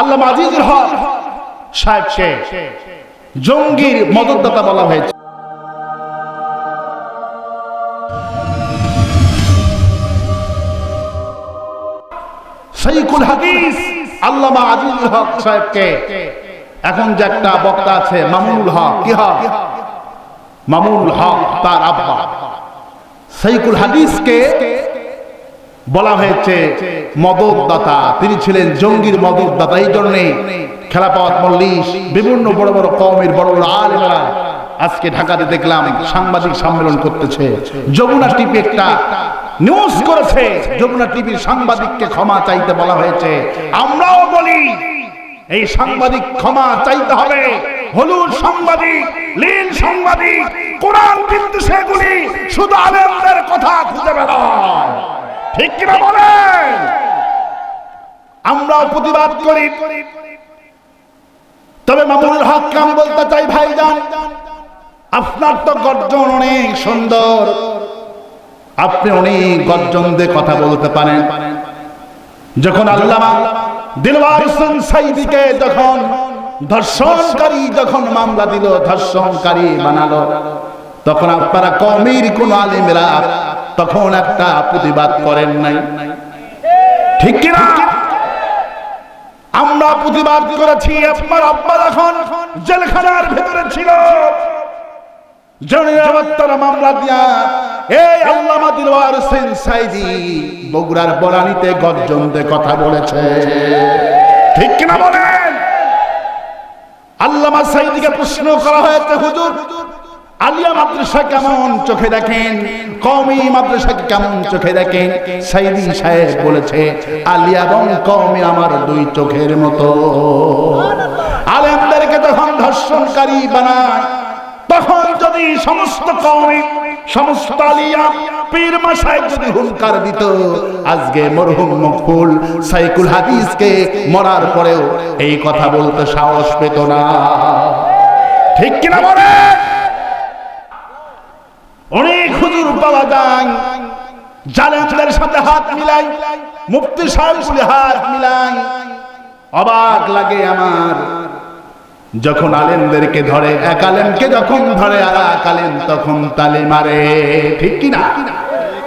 আল্লাহ আজিজুল হক সাহেবকে জঙ্গির মদতদাতা বলা হয়েছে। আল্লামা আজিজুল হক সাহেবকে এখন যে একটা বক্তা আছে হক, কি হক? হক তার আব্বা। হাদিসকে বলা হয়েছে, মদতদাতা। তিনি ছিলেন জঙ্গির মদতদাতা, এই জন্যে খেলাপাত মল্লিশ, বিভিন্ন বড় বড় কমের বড় বড় আলেমরা আজকে ঢাকাতে দেখলাম সাংবাদিক সম্মেলন করতেছে। যমুনা টিভি একটা নিউজ করেছে। যমুনা টিভির সাংবাদিককে ক্ষমা চাইতে বলা হয়েছে। আমরাও বলি, এই সাংবাদিক ক্ষমা চাইতে হবে। হলুদ সাংবাদিক লীল সাংবাদিক, কোরআন কিন্তু সেগুলি শুধু আলেমদের কথা খুঁজে বেড়ায়। ঠিক কিনা বলেন? আমরাও প্রতিবাদ করি। তবে মামুনুল হককে আমি বলতে চাই, ভাইজান, আপনার তো গর্জন অনেক সুন্দর। আপনি অনেক গর্জন দিয়ে কথা বলতে পারেন। যখন আল্লামা দিলওয়ার হোসেন সাইদিকে যখন ধর্ষণকারী যখন মামলা দিল, ধর্ষণকারী বানালো, তখন আপনারা কমির কোন আলিমেরা তখন একটা প্রতিবাদ করেন নাই। ঠিক কিনা? আমরা প্রতিবাদ করেছি আপনার আব্বা যখন জেলখানার ভেতরে ছিল মামলা দিয়া আল্লামা বগুড়ার বরানিতে কথা বলেছে। ঠিক বলেন? আল্লামা সাইদিকে প্রশ্ন করা হয়েছে, হুজুর আলিয়া মাদ্রাসা কেমন চোখে দেখেন? কমি মাদ্রাসাকে কেমন চোখে দেখেন? সাইদি সাহেব বলেছে, আলিয়া এবং কমি আমার দুই চোখের মতো। আলেমদেরকে তখন ধর্ষণকারী বানায়, তখন যদি সমস্ত কমি সমস্ত আলিয়া পীর মাসায় যদি হুঙ্কার দিত, আজকে মরহুম মকবুল সাইকুল হাদিসকে মরার পরেও এই কথা বলতে সাহস পেত না। ঠিক কিনা বলে অনেক হুজুর পাওয়া যায়। জালেমদের সাথে হাত মিলাই, মুফতি সাহেব হাত মিলাই। অবাক লাগে আমার। যখন আলেমদেরকে ধরে, এক আলেমকে যখন ধরে, আর এক আলেম তখন তালে মারে। ঠিক কি না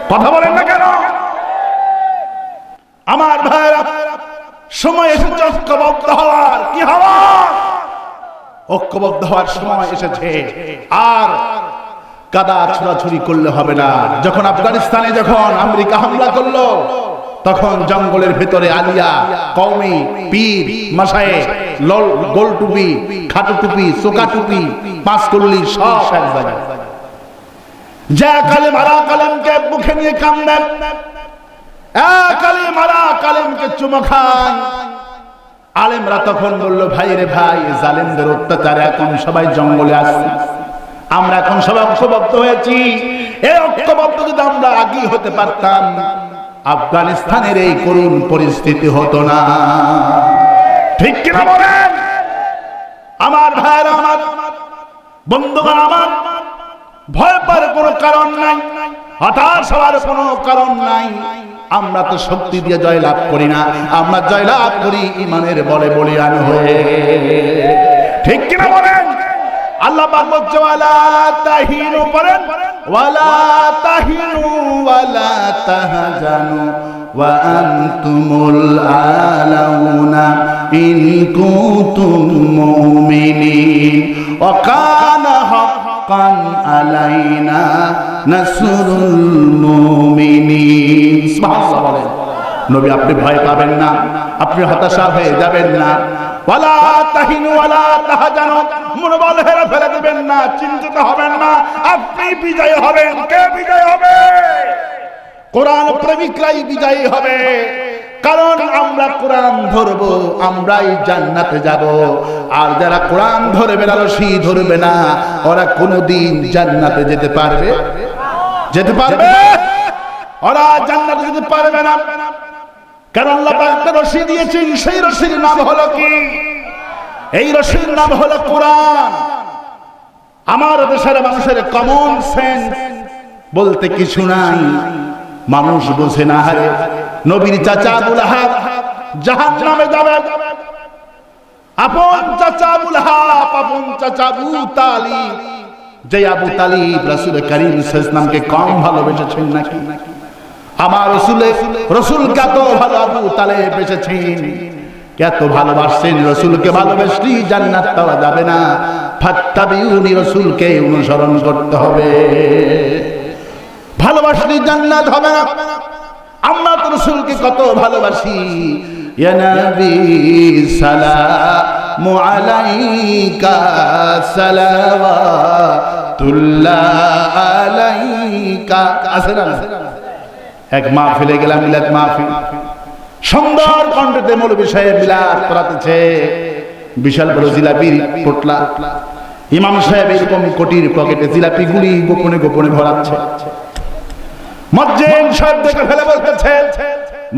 কথা বলেন না কেন? আমার ভাইরা সময় এসেছে ঐক্যবদ্ধ হওয়ার। কি হওয়ার? ঐক্যবদ্ধ হওয়ার সময় এসেছে। আর কাদা ছোড়াছুরি করলে হবে না। যখন আফগানিস্তানে যখন আমেরিকা হামলা করল, তখন জঙ্গলের ভেতরে আলিয়া কৌমি পীর মাসায়ে লল গোল টুপি খাটো টুপি চোকা টুপি পাঁচ কল্লি সব এক জায়গায় যা কালে মারা কালেমকে মুখে নিয়ে কান্দেন। কালে মারা কালেমকে চুমো খায় আলেমরা তখন বলল, ভাই রে ভাই, জালেমদের অত্যাচারে এখন সবাই জঙ্গলে আসছে আমরা এখন সবাই ঐক্যবদ্ধ হয়েছি। এই ঐক্যবদ্ধ যদি আমরা আগেই হতে পারতাম, আফগানিস্তানের এই করুণ পরিস্থিতি হতো না। ঠিক কিনা বলেন? আমার ভাইরা আমার, বন্ধুগণ আমার, ভয় পাওয়ার কোনো কারণ নাই, হতাশ হওয়ার কোনো কারণ নাই। আমরা তো শক্তি দিয়ে জয় লাভ করি না, আমরা জয় লাভ করি ইমানের বলে বলিয়ান হয়ে। আল্লাহ পাক বলছে, ওয়ালা তাহিনু পড়েন। ওয়ালা তাহিনু ওয়ালা তাহজানু, ওয়া আনতুমুল আলাউনা, ইন কুনতুম মুমিনিন, ওয়া কানা হাক্কান আলাইনা, নাসরুল মুমিনিন। সুবহানাল্লাহ বলেন। নবী, আপনি ভয় পাবেন না। আপনি হতাশা হয়ে যাবেন না। তাহিনু না না। হবে? হবে। কারণ আমরা আমরাই জান্নাতে যাব। আর যারা কোরআন ধরবে না, রশি ধরবে না, ওরা কোনোদিন জান্নাতে যেতে পারবে? যেতে পারবে? ওরা জান্নাতে যেতে পারবে না। কারণ সেই নাম কি? এই নাম আমার দেশের মানুষের কমন বলতে কিছু নাই। মানুষ বোঝে না হারে নবীর চাচা আবুল আহাব জাহান নামে যাবে। আপন চাচা আবুল হাব আপন চাচা আবু যে আবু তালিব রাসূল করিম সাল্লামকে কম ভালোবেসেছেন নাকি নাকি? আমার রসুলে রসুল কত ভালো আবু তালেব এসেছেন। এত ভালোবাসছেন রসুলকে ভালোবাসলি জান্নাত পাওয়া যাবে না। ফাত্তাবিউনি রসুলকে অনুসরণ করতে হবে। ভালোবাসলি জান্নাত হবে না। আমরা তো রসুলকে কত ভালোবাসি। ইয়া নবী সালামু আলাইকা সালাওয়াতুল্লাহ আলাইকা। আছে না? এক মাহফিলে গেলাম মিলাদ মাহফিল। সুন্দর কণ্ঠতে মৌলবী সাহেব মিলাদ করাতেছে। বিশাল বড় জিলাপির পোটলা। ইমাম সাহেব এরকম কোটির পকেটে জিলাপি গুলি গোপনে গোপনে ভরাচ্ছে। মজ্জেন সাহেব দেখে ফেলে বলতেছে,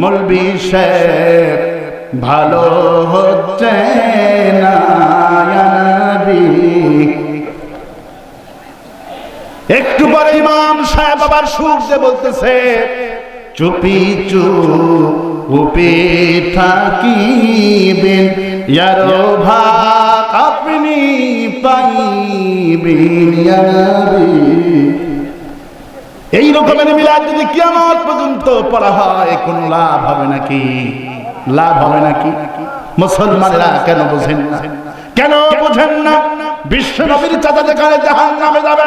মৌলবী সাহেব, ভালো হচ্ছে না একটু পরে ইমাম সাহেব আবার সুর দিয়ে বলতেছে চুপি চুপে থাকিবেন। ইয়ারো ভাগ আপনি পাইবেন এই রকমের মিলাদ যদি কিয়ামত পর্যন্ত পড়া হয় কোন লাভ হবে নাকি? লাভ হবে নাকি? মুসলমানরা কেন বোঝেন না? কেন বোঝেন না? বিশ্ব নবীর চাচা যেখানে জাহান নামে যাবে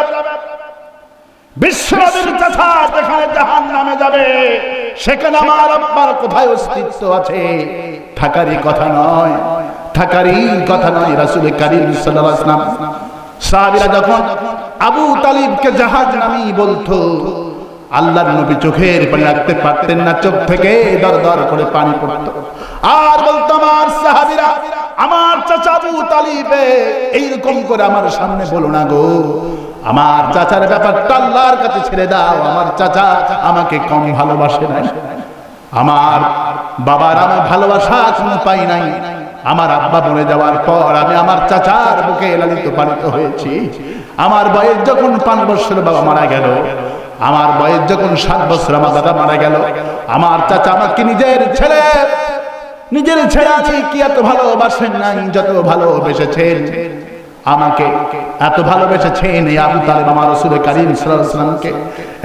বিশ্ব নবীর চাচা যেখানে জাহান নামে যাবে, সেখানে আমার আব্বার কোথায় অস্তিত্ব আছে? থাকারই কথা নয়, থাকারই কথা নয় রাসূল কারীম ওয়াসাল্লাম। সাহাবীরা যখন আবু তালিবকে জাহাজ নামি বলতো, আল্লাহর নবী চোখের পানি রাখতে পারতেন না, চোখ থেকে দর দর করে পানি পড়তো। আর বলতো আমার সাহাবীরা, আমার চাচা আবু তালিবে এইরকম করে আমার সামনে বলো না গো। আমার চাচার ব্যাপারটা আল্লাহর কাছে ছেড়ে দাও। আমার চাচা আমাকে কম ভালোবাসে না আমার বাবার আমার ভালোবাসা কোনো পাই নাই। আমার আব্বা মরে যাওয়ার পর আমি আমার চাচার বুকে লালিত পালিত হয়েছি। আমার বয়স যখন পাঁচ বছর বাবা মারা গেল, আমার বয়স যখন সাত বছর আমার দাদা মারা গেল, আমার চাচা আমাকে নিজের ছেলে নিজের ছেলে আছে, কি এত ভালোবাসেন নাই, যত ভালোবেসেছেন। আমাকে এত ভালোবেসেছেন এই আবু তালেব আমার রসুল করিম সাল্লামকে।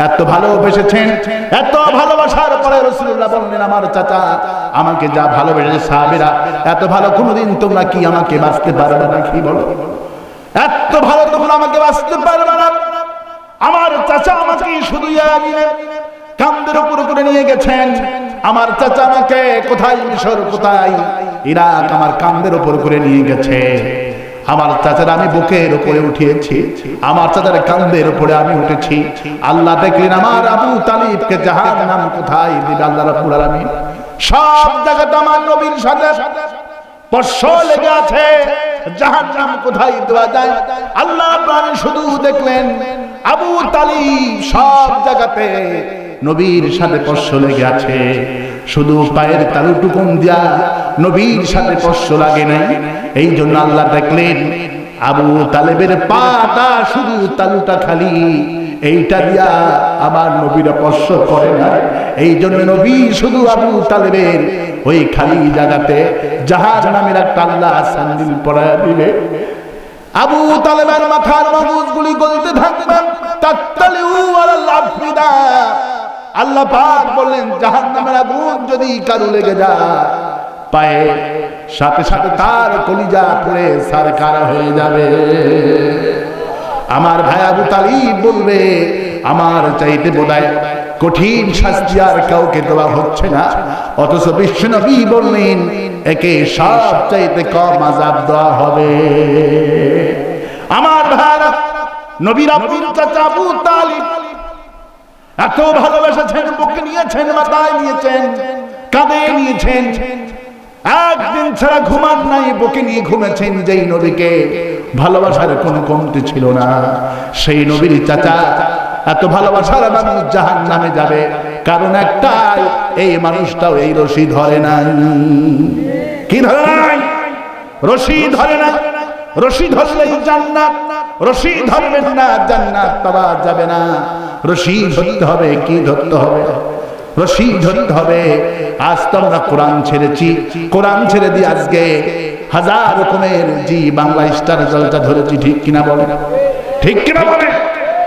এত ভালোবেসেছেন, এত ভালোবাসার পরে রসুল্লাহ বললেন, আমার চাচা, আমাকে যা ভালোবেসেছে সাহাবিরা, এত ভালো কোনোদিন তোমরা কি আমাকে বাঁচতে পারবে না কি বলো? এত ভালো তোমরা আমাকে বাঁচতে পারবে না। আমার চাচা আমাকে শুধু কান্দের উপর করে নিয়ে গেছেন। আমার চাচা আমাকে কোথায়, মিশর কোথায়? ইরাক আমার কান্দের উপর করে নিয়ে গেছে। আমার চাচার আমি বুকের উপরে উঠিয়েছি, আমার চাচার কান্দের উপরে আমি উঠেছি। আল্লাহ দেখলেন, আমার আবু তালিবকে জাহান নাম কোথায় দিবে আল্লাহ রাব্বুল সব জায়গাতে আমার নবীর সাথে আছে জাহান নাম কোথায় দেওয়া যায়? আল্লাহ শুধু দেখলেন, আবু তালিব সব জায়গাতে নবীর সাথে শুধু পায়ের দিয়া নবীর সাথে স্পর্শ লাগে নাই। এই জন্য আল্লাহ দেখলেন, আবু তালেবের পাটা শুধু তালুটা খালি। এইটা দিয়া আমার নবীরা স্পর্শ করে না এই জন্য নবী শুধু আবু তালেবের ওই খালি জায়গাতে জাহাজ নামের একটা আল্লাহ সান্দিল পড়ায় দিলে আবু তালেবের মাথার মগজগুলি গলতে থাকবেন আল্লাহ পাক বললেন, জাহান্নামের আগুন যদি কারু লেগে যায় পায়ে, সাথে সাথে তার কলিজা পুড়ে সারকারা হয়ে যাবে। আমার ভাই আবু বলবে, আমার চাইতে বোধহয় কঠিন শাস্তি আর কাউকে দেওয়া হচ্ছে না। অথচ বিশ্বনবী বললেন, একে সব চাইতে কম আজাব দেওয়া হবে। আমার ভাইরা নবীর চাচা আবু তালিব এত ভালোবেসেছেন, বুকে নিয়েছেন, মাথায় নিয়েছেন, কাঁধে নিয়েছেন। একদিন ছাড়া ঘুমান নাই, বুকে নিয়ে ঘুমেছেন যেই নবীকে। ভালোবাসার কোনো কমতি ছিল না। সেই নবীর চাচা এত ভালোবাসার মানুষ জাহান নামে যাবে। কারণ একটাই, এই মানুষটাও এই রশি ধরে নাই। কি ধরে নাই? রশি ধরে না। রশি ধরলেই জান্নাত। রশি ধরবেন না, জান্নাত পাওয়া যাবে না। রশি ধরতে হবে, কি ধরতে হবে? রশি ধরতে হবে। আজ তো আমরা কোরআন ছেড়েছি। কোরআন ছেড়ে দিয়ে আজকে হাজার রকমের জি বাংলা স্টার জলটা ধরেছি, ঠিক কিনা বলে? ঠিক কিনা বলে?